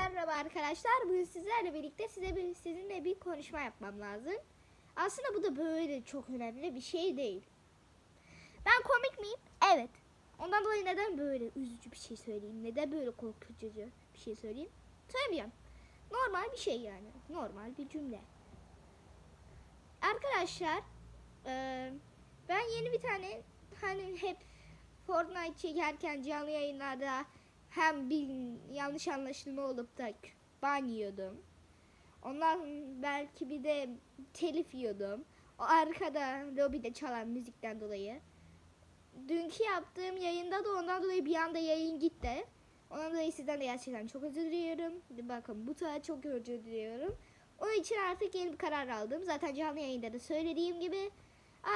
Merhaba arkadaşlar. Bugün sizlerle birlikte size bir, sizinle bir konuşma yapmam lazım. Aslında bu da böyle çok önemli bir şey değil. Ben komik miyim? Evet. Ondan dolayı neden böyle üzücü bir şey söyleyeyim? Neden böyle korkutucu bir şey söyleyeyim? Söylemiyorum. Normal bir şey yani. Normal bir cümle. Arkadaşlar eee, ben yeni bir tane hani hep Fortnite çekerken canlı yayınlarda hem bir yanlış anlaşılma olup da ban yiyordum. Ondan belki bir de telif yiyordum. O arkada lobide çalan müzikten dolayı. Dünkü yaptığım yayında da ondan dolayı bir anda yayın gitti. Ondan dolayı sizden de gerçekten çok özür diliyorum. Bakın bu sefer çok özür diliyorum. Onun için artık yeni bir karar aldım. Zaten canlı yayında da söylediğim gibi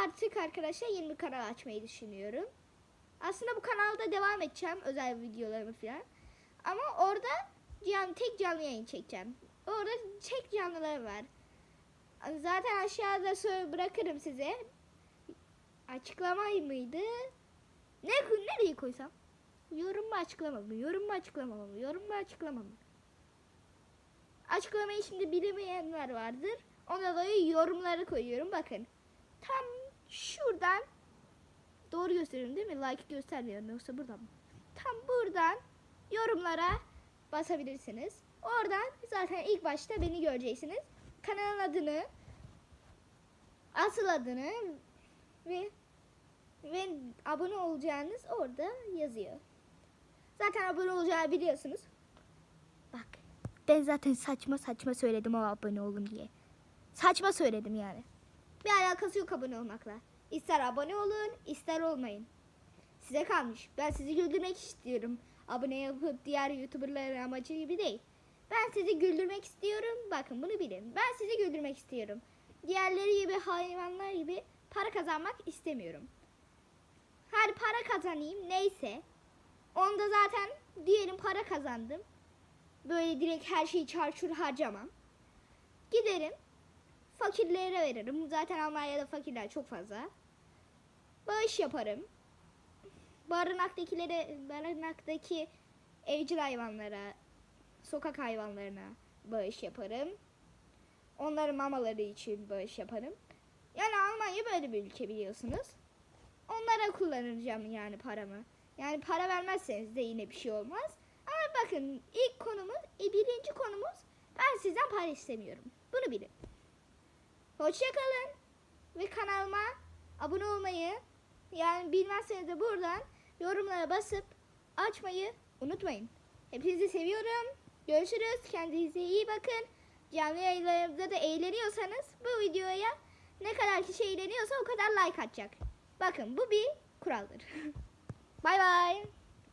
artık arkadaşlar yeni bir kanal açmayı düşünüyorum. Aslında bu kanalda devam edeceğim özel videolarımı falan. Ama orada can, tek canlı yayın çekeceğim. Orada tek canlılar var. Zaten aşağıda sö- bırakırım size. Açıklama mıydı? Ne nereye koysam? Yorum mu açıklama mı? Yorum mu açıklama mı? Yorum mu açıklama mı? Açıklamayı şimdi bilemeyenler vardır. Ona dolayı yorumları koyuyorum. Bakın. Tam şuradan Doğru gösteriyorum değil mi? Like göstermiyorum yoksa buradan mı? Tam buradan yorumlara basabilirsiniz. Oradan zaten ilk başta beni göreceksiniz. Kanalın adını, asıl adını ve ve abone olacağınız orada yazıyor. Zaten abone olacağı biliyorsunuz. Bak ben zaten saçma saçma söyledim o abone olun diye. Saçma söyledim yani. Bir alakası yok abone olmakla. İster abone olun, ister olmayın. Size kalmış. Ben sizi güldürmek istiyorum. Abone yapıp diğer YouTuber'ların amacı gibi değil. Ben sizi güldürmek istiyorum. Bakın bunu bilin. Ben sizi güldürmek istiyorum. Diğerleri gibi hayvanlar gibi para kazanmak istemiyorum. Hadi para kazanayım neyse. Onda zaten diyelim para kazandım. Böyle direkt her şeyi çarçur harcamam. Giderim fakirlere veririm. Zaten Almanya'da fakirler çok fazla. Bağış yaparım. Barınaktakilere, barınaktaki evcil hayvanlara, sokak hayvanlarına bağış yaparım. Onların mamaları için bağış yaparım. Yani Almanya böyle bir ülke biliyorsunuz. Onlara kullanacağım yani paramı. Yani para vermezseniz de yine bir şey olmaz. Ama bakın ilk konumuz, e, birinci konumuz ben sizden para istemiyorum. Bunu bilin. Hoşçakalın ve kanalıma abone olmayı yani bilmezseniz de buradan yorumlara basıp açmayı unutmayın. Hepinizi seviyorum. Görüşürüz. Kendinize iyi bakın. Canlı yayınlarımda da eğleniyorsanız bu videoya ne kadar kişi eğleniyorsa o kadar like atacak. Bakın bu bir kuraldır. bay bay.